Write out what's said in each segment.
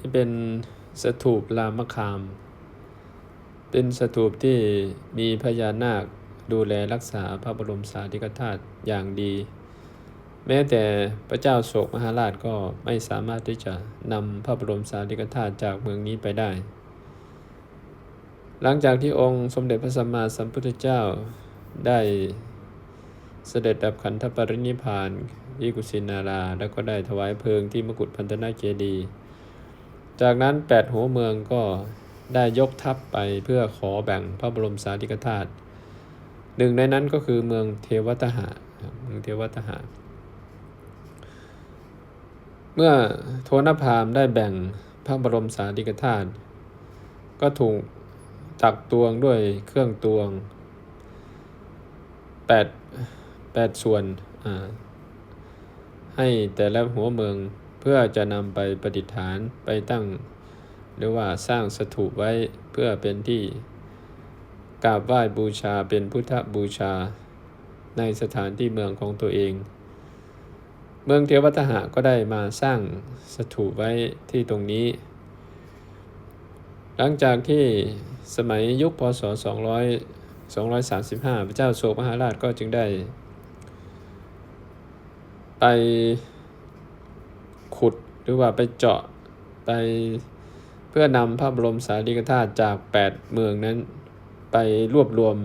นี่เป็นสถูปรามคาม เป็นสถูปที่มีพญานาคดูแลรักษาพระบรมสารีริกธาตุอย่างดี แม้แต่พระเจ้าโศกมหาราชก็ไม่สามารถที่จะนำพระบรมสารีริกธาตุจากเมืองนี้ไปได้ หลังจากที่องค์สมเด็จพระสัมมาสัมพุทธเจ้าได้เสด็จดับขันธปรินิพพานที่กุสินารา แล้วก็ได้ถวายเพลิงที่มกุฏพันธนาเจดีย์ จากนั้นแปดหัวเมืองก็ได้ยกทัพไปเพื่อขอแบ่งพระบรมสารีริกธาตุหนึ่งในนั้นก็คือเมืองเทวตหะเมืองเทวตหะเมื่อโทนพามได้แบ่งพระบรมสารีริกธาตุก็ถูกตักตวงด้วยเครื่องตวงแปดแปดส่วนอ่าให้แต่ละหัวเมือง เพื่อจะนำไปประดิษฐานไปตั้ง หรือว่าสร้างสถูปไว้เพื่อเป็นที่กราบไหว้บูชาเป็นพุทธบูชา ในสถานที่เมืองของตัวเอง เมืองเทวตหะก็ได้มาสร้างสถูปไว้ที่ตรงนี้ หลังจากที่สมัยยุคพศ 200 235 พระเจ้าโศกมหาราชก็จึงได้ ไป รือว่าไปเจาะไปเพื่อนำพระบรมสารีริกธาตุจาก 8 เมืองนั้นไปรวบรวม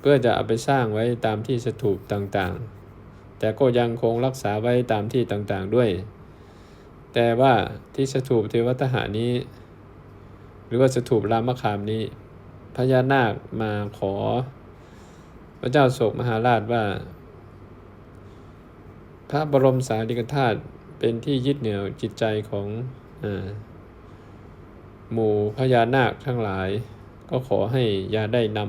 เพื่อจะเอาไปสร้างไว้ตามที่สถูปต่างๆ แต่ก็ยังคงรักษาไว้ตามที่ต่างๆด้วย แต่ว่าที่สถูปเทวตหานี้ หรือว่าสถูปรามคามนี้ พญานาคมาขอ พระเจ้าโศกมหาราชว่า พระบรมสารีริกธาตุ เป็นที่ยึดเหนี่ยวจิตใจของอหมู่พญานาคทั้งหลาย ก็ขอให้ยาได้น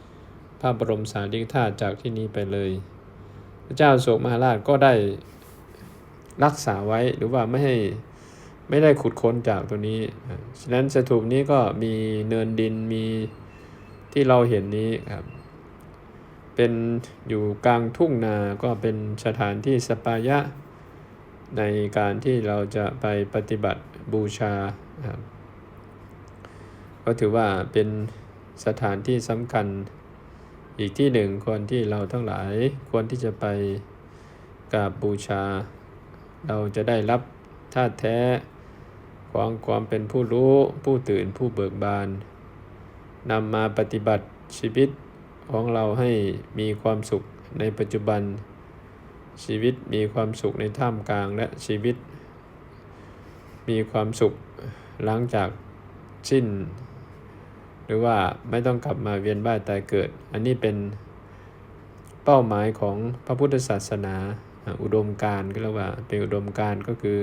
ำพระบรมสารีริกธาตุจากที่นี้ไปเลย พระเจ้าโศกมหาราชก็ได้รักษาไว้หรือว่าไม่ให้ไม่ได้ขุดค้นจากตัวนี้ ฉะนั้นสถูปนี้ก็มีเนินดินมีที่เราเห็นนี้ครับ เป็นอยู่กลางทุ่งนา ก็เป็นสถานที่สปายะ ในการที่เราจะไปปฏิบัติบูชาครับก็ถือว่าเป็นสถานที่สำคัญอีกที่หนึ่งควรที่เราทั้งหลายควรที่จะไปกราบบูชา เราจะได้รับธาตุแท้ของความเป็นผู้รู้ผู้ตื่นผู้เบิกบานนำมาปฏิบัติชีวิตของเราให้มีความสุขในปัจจุบัน ชีวิตมีความสุขในท่ามกลางและชีวิต มีความสุขหลังจากสิ้น หรือว่าไม่ต้องกลับมาเวียนว่ายตายเกิด อันนี้เป็นเป้าหมายของพระพุทธศาสนาอุดมการก็เรียกว่าเป็นอุดมการก็คือ